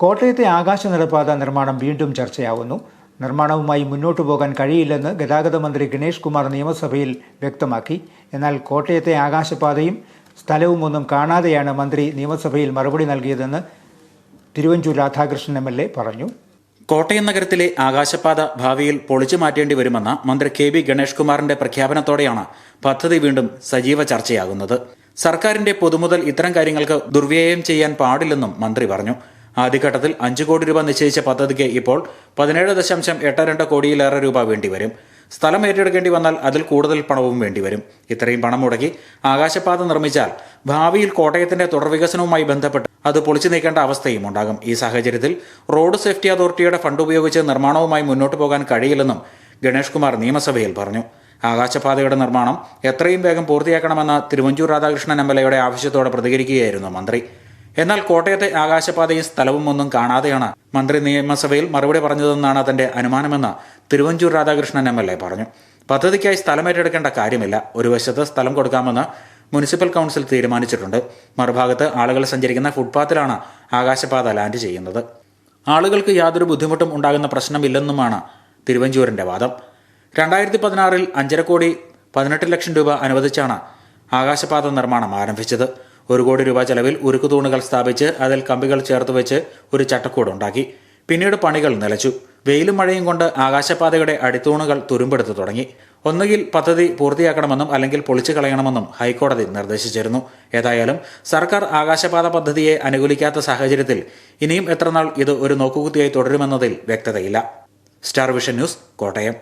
കോട്ടയത്തെ ആകാശ നടപ്പാത നിർമ്മാണം വീണ്ടും ചർച്ചയാവുന്നു. നിർമ്മാണവുമായി മുന്നോട്ടു പോകാൻ കഴിയില്ലെന്ന് ഗതാഗത മന്ത്രി ഗണേഷ് കുമാർ നിയമസഭയിൽ വ്യക്തമാക്കി. എന്നാൽ കോട്ടയത്തെ ആകാശപാതയും സ്ഥലവും ഒന്നും കാണാതെയാണ് മന്ത്രി നിയമസഭയിൽ മറുപടി നൽകിയതെന്ന് Thiruvanchoor Radhakrishnan M L A പറഞ്ഞു. കോട്ടയം നഗരത്തിലെ ആകാശപാത ഭാവിയിൽ പൊളിച്ചു മാറ്റേണ്ടി വരുമെന്ന മന്ത്രി കെ ബി ഗണേഷ് കുമാറിന്റെ പ്രഖ്യാപനത്തോടെയാണ് പദ്ധതി വീണ്ടും സജീവ ചർച്ചയാകുന്നത്. സർക്കാരിന്റെ പൊതുമുതൽ ഇത്തരം കാര്യങ്ങൾക്ക് ദുർവ്യയം ചെയ്യാൻ പാടില്ലെന്നും മന്ത്രി പറഞ്ഞു. ആദ്യഘട്ടത്തിൽ അഞ്ച് കോടി രൂപ നിശ്ചയിച്ച പദ്ധതിക്ക് ഇപ്പോൾ പതിനേഴ് ദശാംശം എട്ട് രണ്ട് കോടിയിലേറെ രൂപ വേണ്ടിവരും. സ്ഥലം ഏറ്റെടുക്കേണ്ടി വന്നാൽ അതിൽ കൂടുതൽ പണവും വേണ്ടിവരും. ഇത്രയും പണം മുടക്കി ആകാശപാത നിർമ്മിച്ചാൽ ഭാവിയിൽ കോട്ടയത്തിന്റെ തുടർവികസനവുമായി ബന്ധപ്പെട്ട് അത് പൊളിച്ചു നീക്കേണ്ട അവസ്ഥയും ഉണ്ടാകും. ഈ സാഹചര്യത്തിൽ റോഡ് സേഫ്റ്റി അതോറിറ്റിയുടെ ഫണ്ട് ഉപയോഗിച്ച് നിർമ്മാണവുമായി മുന്നോട്ട് പോകാൻ കഴിയില്ലെന്നും ഗണേഷ് കുമാർ നിയമസഭയിൽ പറഞ്ഞു. ആകാശപാതയുടെ നിർമ്മാണം എത്രയും വേഗം പൂർത്തിയാക്കണമെന്ന തിരുവഞ്ചൂർ രാധാകൃഷ്ണൻ എം ആവശ്യത്തോടെ പ്രതികരിക്കുകയായിരുന്നു മന്ത്രി. എന്നാൽ കോട്ടയത്തെ ആകാശപാതയും സ്ഥലവും ഒന്നും കാണാതെയാണ് മന്ത്രി നിയമസഭയിൽ മറുപടി പറഞ്ഞതെന്നാണ് തന്റെ അനുമാനമെന്ന് Thiruvanchoor Radhakrishnan M L A പറഞ്ഞു. പദ്ധതിക്കായി സ്ഥലം ഏറ്റെടുക്കേണ്ട കാര്യമില്ല. ഒരു വശത്ത് സ്ഥലം കൊടുക്കാമെന്ന് മുനിസിപ്പൽ കൗൺസിൽ തീരുമാനിച്ചിട്ടുണ്ട്. മറുഭാഗത്ത് ആളുകൾ സഞ്ചരിക്കുന്ന ഫുട്പാത്തിലാണ് ആകാശപാത ലാൻഡ് ചെയ്യുന്നത്. ആളുകൾക്ക് യാതൊരു ബുദ്ധിമുട്ടും ഉണ്ടാകുന്ന പ്രശ്നമില്ലെന്നുമാണ് തിരുവഞ്ചൂരിന്റെ വാദം. രണ്ടായിരത്തി പതിനാറിൽ അഞ്ചര കോടി പതിനെട്ട് ലക്ഷം രൂപ അനുവദിച്ചാണ് ആകാശപാത നിർമ്മാണം ആരംഭിച്ചത്. ഒരു കോടി രൂപ ചെലവിൽ ഉരുക്കുതൂണുകൾ സ്ഥാപിച്ച് അതിൽ കമ്പികൾ ചേർത്ത് വെച്ച് ഒരു ചട്ടക്കൂട് ഉണ്ടാക്കി പിന്നീട് പണികൾ നിലച്ചു. വെയിലും മഴയും കൊണ്ട് ആകാശപാതയുടെ അടിത്തൂണുകൾ തുരുമ്പെടുത്തു തുടങ്ങി. ഒന്നുകിൽ പദ്ധതി പൂർത്തിയാക്കണമെന്നും അല്ലെങ്കിൽ പൊളിച്ചു കളയണമെന്നും ഹൈക്കോടതി നിർദ്ദേശിച്ചിരുന്നു. ഏതായാലും സർക്കാർ ആകാശപാത പദ്ധതിയെ അനുകൂലിക്കാത്ത സാഹചര്യത്തിൽ ഇനിയും എത്രനാൾ ഇത് ഒരു നോക്കുകുത്തിയായി തുടരുമെന്നതിൽ വ്യക്തതയില്ല. Star vision news Kottayam.